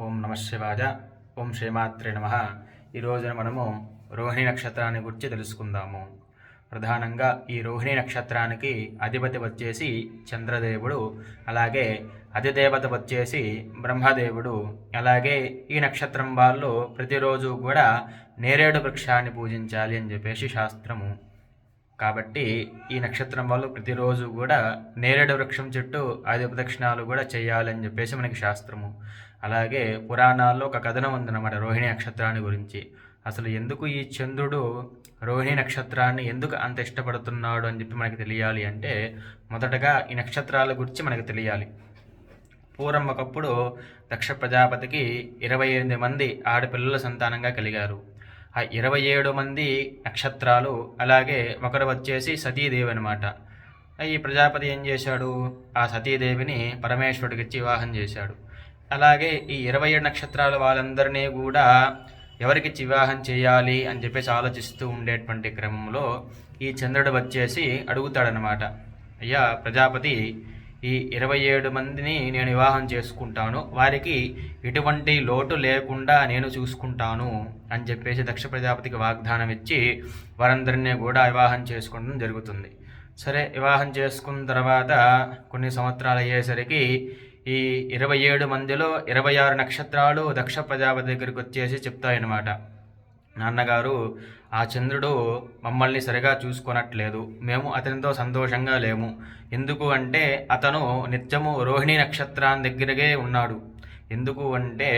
ఓం నమ శివాయ. ఓం శ్రీమాత్రే నమ. ఈరోజున మనము రోహిణి నక్షత్రాన్ని గురించి తెలుసుకుందాము. ప్రధానంగా ఈ రోహిణి నక్షత్రానికి అధిపతి వచ్చేసి చంద్రదేవుడు అలాగే అధిదేవత వచ్చేసి బ్రహ్మదేవుడు అలాగే ఈ నక్షత్రం వాళ్ళు ప్రతిరోజు కూడా నేరేడు వృక్షాన్ని పూజించాలి అని చెప్పేసి శాస్త్రము. కాబట్టి ఈ నక్షత్రం వాళ్ళు ప్రతిరోజు కూడా నేరేడు వృక్షం చుట్టూ ఐదు ప్రదక్షిణాలు కూడా చేయాలని చెప్పేసి మనకి శాస్త్రము. అలాగే పురాణాల్లో ఒక కథనం ఉందన్నమాట రోహిణి నక్షత్రాన్ని గురించి. అసలు ఎందుకు ఈ చంద్రుడు రోహిణి నక్షత్రాన్ని ఎందుకు అంత ఇష్టపడుతున్నాడు అని చెప్పి మనకి తెలియాలి అంటే మొదటగా ఈ నక్షత్రాల గురించి మనకు తెలియాలి. పూర్వం ఒకప్పుడు దక్ష ప్రజాపతికి ఇరవై ఎనిమిది మంది ఆడపిల్లల సంతానంగా కలిగారు. ఆ ఇరవై ఏడు మంది నక్షత్రాలు అలాగే ఒకరు వచ్చేసి సతీదేవి అనమాట ఈ ప్రజాపతి ఏం చేశాడు? ఆ సతీదేవిని పరమేశ్వరుడికి ఇచ్చి వివాహం చేశాడు. అలాగే ఈ ఇరవై ఏడు నక్షత్రాల వాళ్ళందరినీ కూడా ఎవరికి వివాహం చేయాలి అని చెప్పేసి ఆలోచిస్తూ ఉండేటువంటి క్రమంలో ఈ చంద్రుడు వచ్చేసి అడుగుతాడనమాట అయ్యా ప్రజాపతి ఈ ఇరవై ఏడు మందిని నేను వివాహం చేసుకుంటాను. వారికి ఎటువంటి లోటు లేకుండా నేను చూసుకుంటాను అని చెప్పేసి దక్ష ప్రజాపతికి వాగ్దానం ఇచ్చి వారందరినీ కూడా వివాహం చేసుకోవడం జరుగుతుంది. సరే వివాహం చేసుకున్న తర్వాత కొన్ని సంవత్సరాలు అయ్యేసరికి ఈ ఇరవై ఏడు మందిలో ఇరవై ఆరు నక్షత్రాలు దక్ష ప్రజాపతి దగ్గరికి వచ్చేసి చెప్తాయన్నమాట. నాన్నగారు ఆ చంద్రుడు మమ్మల్ని సరిగా చూసుకొనట్లేదు. మేము అతనితో సంతోషంగా లేము. ఎందుకు అంటే అతను నిత్యము రోహిణి నక్షత్రాన్ని దగ్గరగే ఉన్నాడు. ఎందుకు అంటే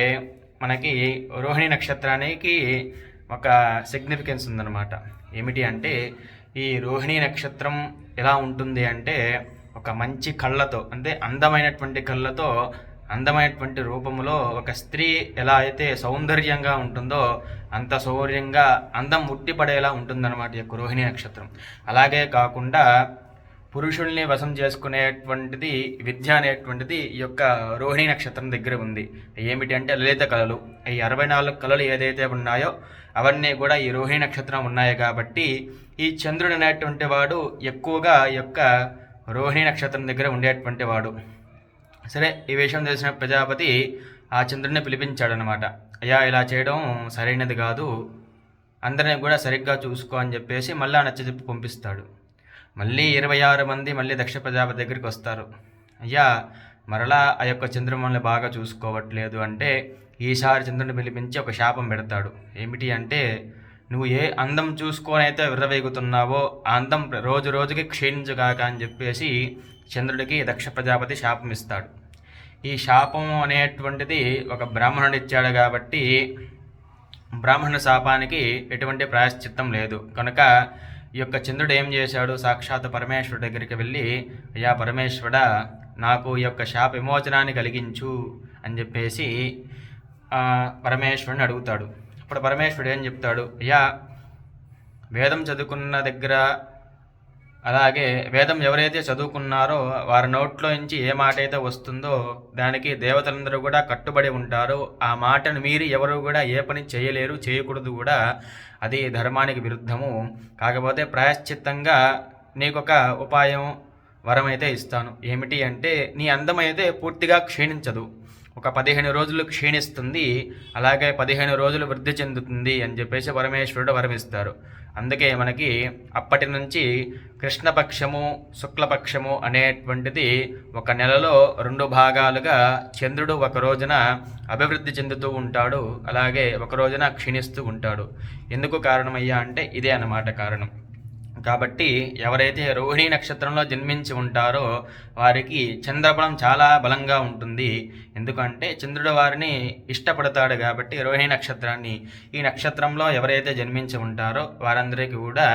మనకి రోహిణి నక్షత్రానికి ఒక సిగ్నిఫికెన్స్ ఉందన్నమాట. ఏమిటి అంటే ఈ రోహిణి నక్షత్రం ఎలా ఉంటుంది అంటే ఒక మంచి కళ్ళతో అంటే అందమైనటువంటి కళ్ళతో అందమైనటువంటి రూపంలో ఒక స్త్రీ ఎలా అయితే సౌందర్యంగా ఉంటుందో అంత సౌర్యంగా అందం ఉట్టిపడేలా ఉంటుందన్నమాట ఈ యొక్క రోహిణి నక్షత్రం. అలాగే కాకుండా పురుషుల్ని వశం చేసుకునేటువంటిది విద్య అనేటువంటిది ఈ యొక్క రోహిణి నక్షత్రం దగ్గర ఉంది. ఏమిటి అంటే లలిత కళలు. ఈ అరవై నాలుగు కళలు ఏదైతే ఉన్నాయో అవన్నీ కూడా ఈ రోహిణి నక్షత్రం ఉన్నాయి కాబట్టి ఈ చంద్రుడు అనేటువంటి వాడు ఎక్కువగా ఈ యొక్క రోహిణి నక్షత్రం దగ్గర ఉండేటువంటి వాడు. సరే ఈ విషయం తెలిసిన ప్రజాపతి ఆ చంద్రుడిని పిలిపించాడనమాట అయ్యా ఇలా చేయడం సరైనది కాదు. అందరిని కూడా సరిగ్గా చూసుకో అని చెప్పేసి మళ్ళీ నచ్చజెప్పి పంపిస్తాడు. మళ్ళీ ఇరవై ఆరు మంది మళ్ళీ దక్ష ప్రజాపతి దగ్గరికి వస్తారు. అయ్యా మరలా ఆ యొక్క చంద్రుమల్ని బాగా చూసుకోవట్లేదు అంటే ఈసారి చంద్రుని పిలిపించి ఒక శాపం పెడతాడు. ఏమిటి అంటే నువ్వు ఏ అందం చూసుకొని అయితే విర్రవేగుతున్నావో ఆ అందం రోజు రోజుకి క్షీణించుగాక అని చెప్పేసి చంద్రుడికి దక్ష ప్రజాపతి శాపం ఇస్తాడు ఈ శాపం అనేటువంటిది ఒక బ్రాహ్మణుడు ఇచ్చాడు కాబట్టి బ్రాహ్మణ శాపానికి ఎటువంటి ప్రాయశ్చిత్తం లేదు. కనుక ఈ యొక్క చంద్రుడు ఏం చేశాడు? సాక్షాత్ పరమేశ్వరుడి దగ్గరికి వెళ్ళి అయ్యా పరమేశ్వర నాకు ఈ యొక్క శాప విమోచనాన్ని కలిగించు అని చెప్పేసి పరమేశ్వరుని అడుగుతాడు. అప్పుడు పరమేశ్వరుడు ఏం చెప్తాడు? అయ్యా వేదం చదువుకున్న దగ్గర అలాగే వేదం ఎవరైతే చదువుకున్నారో వారి నోట్లో నుంచి ఏ మాట అయితే వస్తుందో దానికి దేవతలందరూ కూడా కట్టుబడి ఉంటారు. ఆ మాటను మీరి ఎవరు కూడా ఏ పని చేయలేరు చేయకూడదు కూడా. అది ధర్మానికి విరుద్ధము. కాకపోతే ప్రాయశ్చిత్తంగా నీకొక ఉపాయం వరం అయితే ఇస్తాను. ఏమిటి అంటే నీ అందమైతే పూర్తిగా క్షీణించదు. ఒక పదిహేను రోజులు క్షీణిస్తుంది అలాగే పదిహేను రోజులు వృద్ధి చెందుతుంది అని చెప్పేసి పరమేశ్వరుడు వరమిస్తారు. అందుకే మనకి అప్పటి నుంచి కృష్ణపక్షము శుక్లపక్షము అనేటువంటిది ఒక నెలలో రెండు భాగాలుగా చంద్రుడు ఒక రోజున అభివృద్ధి చెందుతూ ఉంటాడు అలాగే ఒక రోజున క్షీణిస్తూ ఉంటాడు. ఎందుకు కారణమయ్యా అంటే ఇదే అన్నమాట కారణం. కాబట్టి ఎవరైతే రోహిణి నక్షత్రంలో జన్మించి ఉంటారో వారికి చంద్రబలం చాలా బలంగా ఉంటుంది. ఎందుకంటే చంద్రుడు వారిని ఇష్టపడతాడు కాబట్టి రోహిణి నక్షత్రాన్ని. ఈ నక్షత్రంలో ఎవరైతే జన్మించి ఉంటారో వారందరికీ కూడా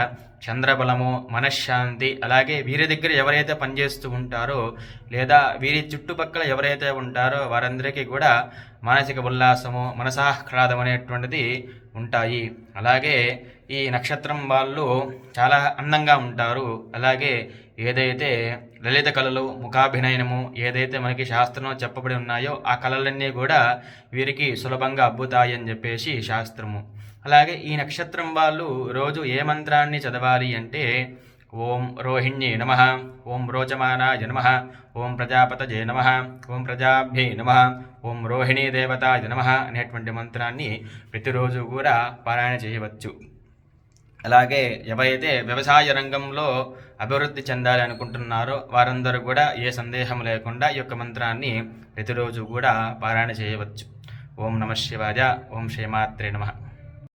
చంద్రబలము మనశ్శాంతి అలాగే వీరి దగ్గర ఎవరైతే పనిచేస్తూ ఉంటారో లేదా వీరి చుట్టుపక్కల ఎవరైతే ఉంటారో వారందరికీ కూడా మానసిక ఉల్లాసము మనసాహ్లాదం అనేటువంటిది ఉంటాయి. అలాగే ఈ నక్షత్రం వాళ్ళు చాలా అందంగా ఉంటారు. అలాగే ఏదైతే లలిత కళలు ముఖాభినయనము ఏదైతే మనకి శాస్త్రంలో చెప్పబడి ఉన్నాయో ఆ కళలన్నీ కూడా వీరికి సులభంగా అబ్బుతాయని చెప్పేసి శాస్త్రము. అలాగే ఈ నక్షత్రం వాళ్ళు రోజు ఏ మంత్రాన్ని చదవాలి అంటే ఓం రోహిణ్యే నమ ఓం రోచమానాయ నమ ఓం ప్రజాపతజే నమ ఓం ప్రజాభ్యే నమ ఓం రోహిణీ దేవతాయ నమ అనేటువంటి మంత్రాన్ని ప్రతిరోజు కూడా పారాయణ చేయవచ్చు. అలాగే ఎవరైతే వ్యవసాయ రంగంలో అభివృద్ధి చెందాలి అనుకుంటున్నారో వారందరూ కూడా ఏ సందేహం లేకుండా ఈ యొక్క మంత్రాన్ని ప్రతిరోజు కూడా పారాయణ చేయవచ్చు. ఓం నమ శివాయ ఓం శ్రీమాత్రే నమః.